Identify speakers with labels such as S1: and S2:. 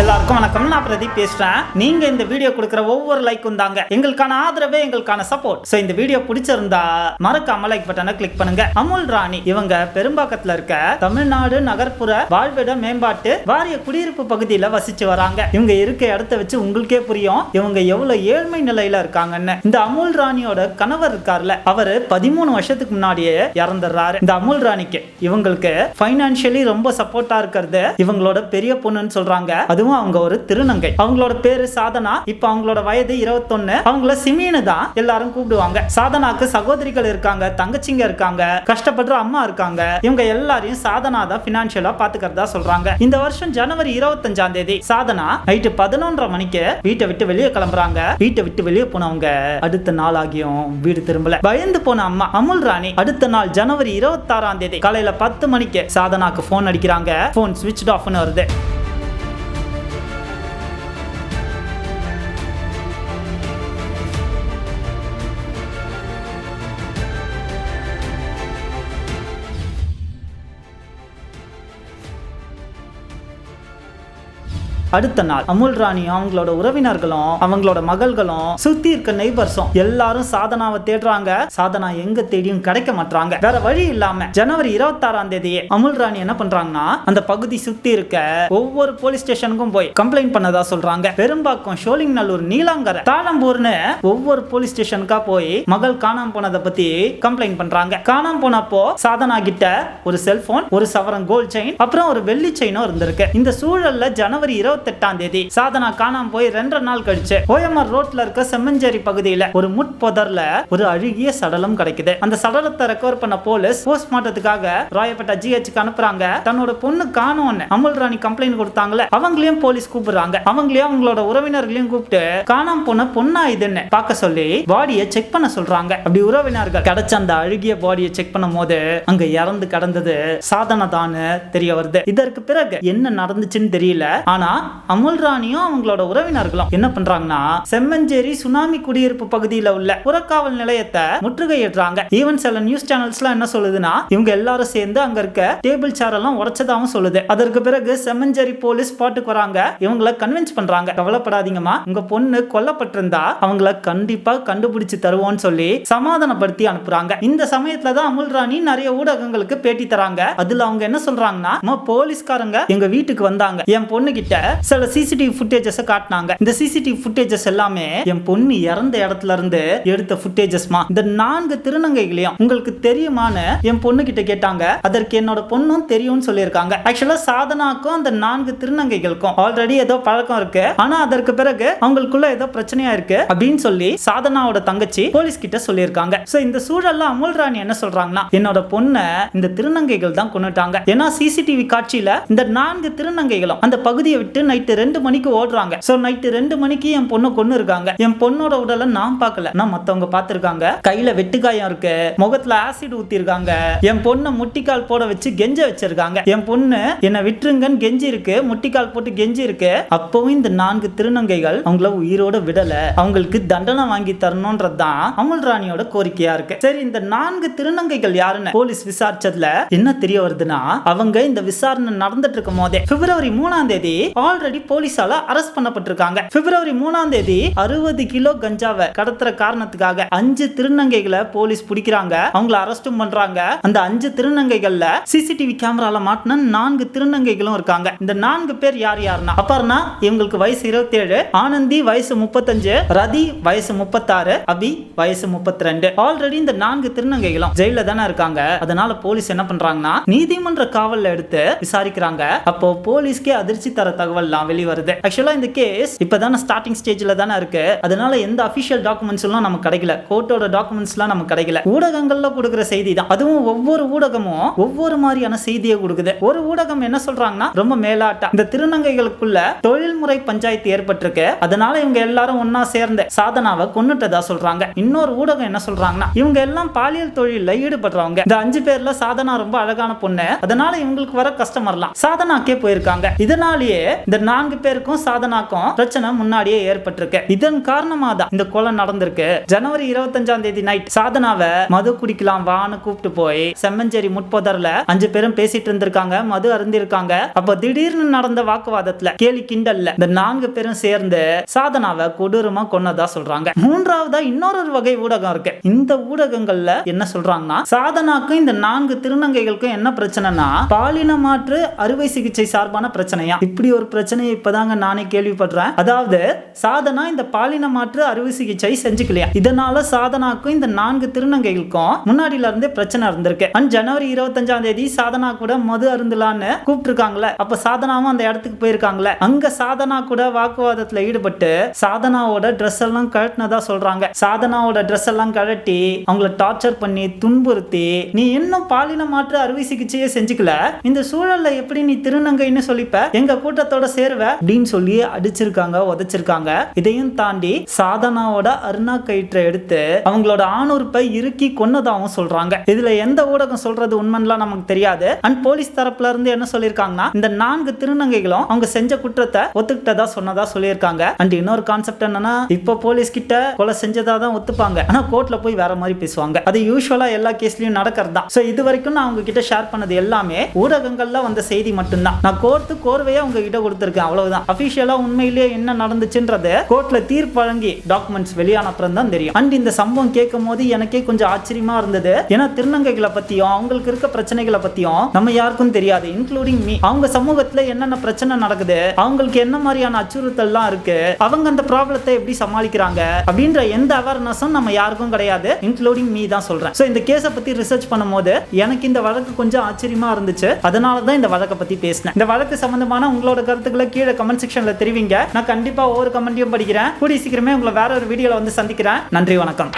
S1: எல்லாருக்கும் வணக்கம். நான் பிரதீப் பேசுறேன். நீங்க இந்த வீடியோ கொடுக்குற ஒவ்வொரு லைக்கும் தாங்க. எங்களுக்கான ஆதரவே எங்களுக்கான சப்போர்ட் சோ இந்த வீடியோ பிடிச்சிருந்தா மறக்காம லைக் பட்டனை கிளிக் பண்ணுங்க. அமுல் ராணி இவங்க பெரும்பாக்கத்துல இருக்க தமிழ்நாடு நகர்ப்புற வாழ்விட மேம்பாட்டு வாரிய குடியிருப்பு பகுதியில வசிச்சு வராங்க. இவங்க இருக்க இடத்த வச்சு உங்களுக்கே புரியும். இவங்க எவ்வளவு ஏழ்மை நிலையில இருக்காங்கன்னு. இந்த அமுல் ராணியோட கணவர் இருக்கார்ல அவரு பதிமூணு வருஷத்துக்கு முன்னாடியே இறந்துடுறாரு. இந்த அமுல் ராணிக்கு இவங்களுக்கு பைனான்சியலி ரொம்ப சப்போர்ட்டா இருக்கிறது இவங்களோட பெரிய பொண்ணுன்னு சொல்றாங்க. அதுவும் அவங்க ஒரு திருநங்கை. அவங்களோட பேரு சாதனா. இப்ப அவங்களோட வயது இருபத்தொன்னு. அவங்கள சிமீனு தான் எல்லாரும் கூப்பிடுவாங்க. சாதனாக்கு சகோதரிகள் இருக்காங்க தங்கச்சிங்க இருக்காங்க கஷ்டப்படுற அம்மா இருக்காங்க. இவங்க எல்லாரையும் சாதனா தான் பினான்சியலா பாத்துக்கிறதா சொல்றாங்க. இந்த வருஷம் ஜனவரி இருபத்தஞ்சாம் தேதி சாதனா நைட்டு பதினொன்றரை மணிக்கு வீட்டை விட்டு வெளியே கிளம்புறாங்க. வீட்டை விட்டு வெளியே போனவங்க அடுத்த நாள் ஆகியும் வீடு திரும்பல. பயந்து போன அம்மா அமுல் ராணி அடுத்த நாள் ஜனவரி இருபத்தாறாம் தேதி காலையில பத்து மணிக்கு சாதனாக்கு போன் அடிக்கிறாங்க. போன் ஸ்விட்ச் ஆஃப்னு வருது. அடுத்த நாள் அமுல் ராணியும் அவங்களோட உறவினர்களும் அவங்களோட மகள்களும் சுத்தி இருக்க நெய்பர்ஸும் எல்லாரும் சாதனாவை தேடுறாங்க. சாதனா எங்க தேடியும் கிடைக்க மாட்டாங்க வேற வழி இல்லாம ஜனவரி இருபத்தாறாம் தேதியே அமுல் ராணி என்ன பண்றாங்கன்னா அந்த பகுதி சுத்தி இருக்க ஒவ்வொரு போலீஸ் ஸ்டேஷனுக்கும் போய் கம்ப்ளைண்ட் பண்ணதா சொல்றாங்க. பெரும்பாக்கம் ஷோலிங் நல்லூர் நீலாங்கரை தாளம்பூர்னு ஒவ்வொரு போலீஸ் ஸ்டேஷனுக்கா போய் மகள் காணாம போனதை பத்தி கம்ப்ளைண்ட் பண்றாங்க. காணாம போனப்போ சாதனா கிட்ட ஒரு செல்போன் ஒரு சவரன் கோல்ட் செயின் அப்புறம் ஒரு வெள்ளி செயினும் இருந்திருக்கு. இந்த சூழல்ல ஜனவரி இருபத்தி இருபத்தெட்டாம் தேதி. சாதனா காணாம போய் ரெண்டரை நாள் கழிச்சு ஓஎம்ஆர் ரோட்ல இருக்க செம்மஞ்சேரி பகுதியில ஒரு முட்பொதர்ல ஒரு அழுகிய சடலம் கிடைக்குது. அந்த சடலத்தை ரெக்கவர் பண்ண போலீஸ் போஸ்ட்மார்ட்டத்துக்காக ராயப்பேட்டை ஜிஹெச்சுக்கு அனுப்புறாங்க. தன்னோட பொண்ணு காணோம்னு அமுல் ராணி கம்ப்ளைண்ட் கொடுத்தாங்களே அவங்களையும் போலீஸ் கூப்பிடுறாங்க. அவங்களையும் அவங்களோட உறவினர்களையும் கூப்பிட்டு காணாம போன பொண்ணா இதுன்னு பார்க்க சொல்லி பாடியை செக் பண்ண சொல்றாங்க. அப்படி உறவினர்கள் கிடைச்ச அந்த அழுகிய பாடியை செக் பண்ணும் போது அங்க இறந்து கிடந்தது சாதனை தான் தெரிய வருது. இதற்கு பிறகு என்ன நடந்துச்சுன்னு தெரியல. ஆனா அமுல் ராணியும் அவங்களோட உறவினர்களும் என்ன பண்றாங்கன்னா செம்மஞ்சேரி சுனாமி குடியிருப்பு பகுதியில உள்ள புறக்காவல் நிலையத்தை முற்றுகையிடுறாங்க. ஈவன் சில நியூஸ் சேனல்ஸ்லாம் என்ன சொல்லுதுன்னா இவங்க எல்லாரும் சேர்ந்து அங்க இருக்க டேபிள் சேர் எல்லாம் உடைச்சதாவும் சொல்லுது. அதற்கு பிறகு செம்மஞ்சேரி போலீஸ் ஸ்பாட்டுக்கு வராங்க. இவங்கள கன்வின்ஸ் பண்றாங்க. கவலைப்படாதீங்கம்மா. உங்க பொண்ணு கொல்லப்பட்டிருந்தா அவங்கள கண்டிப்பா கண்டுபிடிச்சு தருவோம்னு சொல்லி சமாதானப்படுத்தி அனுப்புறாங்க. இந்த சமயத்துல தான் அமுல் ராணி நிறைய ஊடகங்களுக்கு பேட்டி தராங்க. அதுல அவங்க என்ன சொல்றாங்கன்னா போலீஸ்காரங்க எங்க வீட்டுக்கு வந்தாங்க. என் பொண்ணு கிட்ட சில சிசிடிவி ஃபுட்டேஜஸ் காட்டினாங்க. இந்த சிசிடிவி ஃபுட்டேஜஸ் எல்லாமே என் பொண்ணு இறந்த இடத்துல இருந்து எடுத்த ஃபுட்டேஜஸ்மா இந்த நான்கு திருநங்கைகளையும் உங்களுக்கு தெரியுமான்னு என் பொண்ணு கிட்ட கேட்டாங்க. அதற்கு என்னோட பொண்ணும் தெரியும்னு சொல்லியிருக்காங்க. ஆக்சுவலா சாதனாக்கும் அந்த நான்கு திருநங்கைகளுக்கும் ஆல்ரெடி ஏதோ பழக்கம் இருக்கு. ஆனா அதற்கு பிறகு அவங்களுக்குள்ள ஏதோ பிரச்சனையா இருக்கு அப்படின்னு சொல்லி சாதனாவோட தங்கச்சி போலீஸ் கிட்ட சொல்லியிருக்காங்க. சோ இந்த சூழல்ல அமுல் ராணி என்ன சொல்றாங்கன்னா என்னோட பொண்ணை இந்த திருநங்கைகள் தான் கொண்டுட்டாங்க ஏன்னா சிசிடிவி காட்சியில இந்த நான்கு திருநங்கைகளும் அந்த பகுதியை விட்டு நைட்டு ரெண்டு மணிக்கு ஓடுறாங்க. ஸோ நைட்டு ரெண்டு மணிக்கு என் பொண்ணை கொண்டு இருக்காங்க. என் பொண்ணோட உடலை நான் பார்க்கல. நான் மத்தவங்க பார்த்துருக்காங்க. கையில வெட்டுக்காயம் இருக்கு. முகத்துல ஆசிட் ஊத்திருக்காங்க. என் பொண்ணை முட்டிக்கால் போட வச்சு கெஞ்ச வச்சிருக்காங்க. என் பொண்ணு என்னை விட்டுருங்கன்னு கெஞ்சி இருக்கு. முட்டிக்கால் போட்டு கெஞ்சி இருக்கு. அப்பவும் இந்த நான்கு திருநங்கைகள் அவங்கள உயிரோட விடல. அவங்களுக்கு தண்டனை வாங்கி தரணும்ன்றது தான் அமுல் ராணியோட கோரிக்கையா இருக்கு. சரி இந்த நான்கு திருநங்கைகள் யாருன்னு போலீஸ் விசாரிச்சதுல என்ன தெரிய வருதுன்னா அவங்க இந்த விசாரணை நடந்துட்டு இருக்கும் போதே பிப்ரவரி மூணாம் தேதி ஆல்ரெடி போலீஸால அரெஸ்ட் பண்ணப்பட்டிருக்காங்க. பிப்ரவரி மூணாம் தேதி அறுபது கிலோ கஞ்சாவை கடத்துற காரணத்துக்காக அஞ்சு திருநங்கைகளை போலீஸ் பிடிக்கிறாங்க. அவங்கள அரெஸ்டும் பண்றாங்க. அந்த அஞ்சு திருநங்கைகள்ல சிசிடிவி கேமரால மாட்டின நான்கு திருநங்கைகளும் இருக்காங்க. இந்த நான்கு பேர் யார் யாருன்னா அப்பாருனா இவங்களுக்கு வயசு இருபத்தி ஏழு ஆனந்தி வயசு முப்பத்தஞ்சு ரதி வயசு முப்பத்தாறு அபி வயசு முப்பத்தி ரெண்டு ஆல்ரெடி இந்த நான்கு திருநங்கைகளும் ஜெயில தானே இருக்காங்க. அதனால போலீஸ் என்ன பண்றாங்கன்னா நீதிமன்ற காவல்ல எடுத்து விசாரிக்கிறாங்க. அப்போ போலீஸ்க்கே அதிர்ச்சி தர தகவல் தகவல்லாம் வெளிவருது. ஆக்சுவலாக இந்த கேஸ் இப்பதானே ஸ்டார்டிங் ஸ்டேஜில் தானே இருக்கு. அதனால எந்த அபிஷியல் டாக்குமெண்ட்ஸ்லாம் நமக்கு கிடைக்கல. கோர்ட்டோட டாக்குமெண்ட்ஸ்லாம் நமக்கு கிடைக்கல. ஊடகங்கள்ல கொடுக்குற செய்தி தான். அதுவும் ஒவ்வொரு ஊடகமும் ஒவ்வொரு மாதிரியான செய்தியை கொடுக்குது. ஒரு ஊடகம் என்ன சொல்றாங்கன்னா ரொம்ப மேலாட்டா. இந்த திருநங்கைகளுக்குள்ள தொழில்முறை பஞ்சாயத்து ஏற்பட்டிருக்கு. அதனால இவங்க எல்லாரும் ஒன்னா சேர்ந்து சாதனாவை கொன்னுட்டதா சொல்றாங்க. இன்னொரு ஊடகம் என்ன சொல்றாங்கன்னா இவங்க எல்லாம் பாலியல் தொழில ஈடுபடுறவங்க. இந்த அஞ்சு பேர்ல சாதனா ரொம்ப அழகான பொண்ணு. அதனால இவங்களுக்கு வர கஸ்டமர்லாம் சாதனாக்கே போயிருக்காங்க. இதனாலேயே இந்த இந்த நான்கு பேருக்கும் சாதனாக்கும் பிரச்சனை முன்னாடியே ஏற்பட்டிருக்கு. இதன் காரணமா தான் இந்த கொலை நடந்திருக்கு. ஜனவரி இருபத்தஞ்சாம் தேதி நைட் சாதனாவை மது குடிக்கலாம் வான்னு கூப்பிட்டு போய் செம்மஞ்சேரி முட்பொதர்ல அஞ்சு பேரும் பேசிட்டு இருந்திருக்காங்க மது அருந்திருக்காங்க. அப்ப திடீர்னு நடந்த வாக்குவாதத்துல கேலி கிண்டல்ல இந்த நான்கு பேரும் சேர்ந்து சாதனாவை கொடூரமா கொன்னதா சொல்றாங்க. மூன்றாவதா இன்னொரு ஒரு வகை ஊடகம் இருக்கு. இந்த ஊடகங்கள்ல என்ன சொல்றாங்கன்னா சாதனாக்கும் இந்த நான்கு திருநங்கைகளுக்கும் என்ன பிரச்சனைனா பாலின மாற்று அறுவை சிகிச்சை சார்பான பிரச்சனையா? இப்படி ஒரு பிரச்சனை பிரச்சனையை இப்பதாங்க நானே கேள்விப்படுறேன். அதாவது சாதனா இந்த பாலின மாற்று அறுவை சிகிச்சை செஞ்சுக்கலையா? இதனால சாதனாக்கும் இந்த நான்கு திருநங்கைகளுக்கும் முன்னாடில இருந்தே பிரச்சனை இருந்திருக்கு. அண்ட் ஜனவரி இருபத்தஞ்சாம் தேதி சாதனா கூட மது அருந்தலான்னு கூப்பிட்டுருக்காங்களே அப்ப சாதனாவும் அந்த இடத்துக்கு போயிருக்காங்களே. அங்க சாதனா கூட வாக்குவாதத்துல ஈடுபட்டு சாதனாவோட ட்ரெஸ் எல்லாம் கழட்டினதா சொல்றாங்க. சாதனாவோட ட்ரெஸ் எல்லாம் கழட்டி அவங்கள டார்ச்சர் பண்ணி துன்புறுத்தி நீ இன்னும் பாலின மாற்று அறுவை சிகிச்சையே செஞ்சுக்கல. இந்த சூழல்ல எப்படி நீ திருநங்கைன்னு சொல்லிப்ப? எங்க கூட்டத்தோட சேருவ அப்படின்னு சொல்லி அடிச்சிருக்காங்க உதைச்சிருக்காங்க. இதையும் தாண்டி சாதனாவோட அருணா கயிற்றை எடுத்து அவங்களோட ஆணுறுப்பை இறுக்கி கொன்னதாகவும் சொல்றாங்க. இதுல எந்த ஊடகம் சொல்றது உண்மைலாம் நமக்கு தெரியாது. அண்ட் போலீஸ் தரப்புல இருந்து என்ன சொல்லியிருக்காங்கன்னா இந்த நான்கு திருநங்கைகளும் அவங்க செஞ்ச குற்றத்தை ஒத்துக்கிட்டதா சொன்னதா சொல்லியிருக்காங்க. அண்ட் இன்னொரு கான்செப்ட் என்னன்னா இப்ப போலீஸ் கிட்ட கொலை செஞ்சதா தான் ஒத்துப்பாங்க. ஆனா கோர்ட்ல போய் வேற மாதிரி பேசுவாங்க. அது யூஸ்வலா எல்லா கேஸ்லயும் நடக்கிறது தான். ஸோ இது வரைக்கும் நான் அவங்க கிட்ட ஷேர் பண்ணது எல்லாமே ஊடகங்கள்ல வந்த செய்தி மட்டும்தான். நான் கோர்த்து கோர்வையா உங்ககிட்ட கொடுத்துருக்கேன் அவ்வளவுதான். அபிஷியலா உண்மையிலேயே என்ன நடந்துச்சுன்றது கோர்ட்ல தீர்ப்பு வழங்கி டாக்குமெண்ட்ஸ் வெளியான அப்புறம் தான் தெரியும். அண்ட் இந்த சம்பவம் கேட்கும் போது எனக்கே கொஞ்சம் ஆச்சரியமா இருந்தது. ஏன்னா திருநங்கைகளை பத்தியும் அவங்களுக்கு இருக்க பிரச்சனைகளை பத்தியும் நம்ம யாருக்கும் தெரியாது இன்க்ளூடிங் மீ அவங்க சமூகத்துல என்னென்ன பிரச்சனை நடக்குது அவங்களுக்கு என்ன மாதிரியான அச்சுறுத்தல்லாம் இருக்கு அவங்க அந்த ப்ராப்ளத்தை எப்படி சமாளிக்கிறாங்க அப்படின்ற எந்த அவேர்னஸும் நம்ம யாருக்கும் கிடையாது இன்க்ளூடிங் மீ தான் சொல்றேன். ஸோ இந்த கேஸை பத்தி ரிசர்ச் பண்ணும்போது எனக்கு இந்த வழக்கு கொஞ்சம் ஆச்சரியமா இருந்துச்சு. அதனால தான் இந்த வழக்கை பத்தி பேசினேன். இந்த வழக்கு சம்பந்தமான உங்களோட கருத்து கருத்துக்களை கீழே கமெண்ட் செக்ஷன்ல தெரிவிங்க. நான் கண்டிப்பா ஒவ்வொரு கமெண்ட்டையும் படிக்கிறேன். கூடிய சீக்கிரமே உங்களை வேற ஒரு வீடியோல வந்து சந்திக்கிறேன். நன்றி வணக்கம்.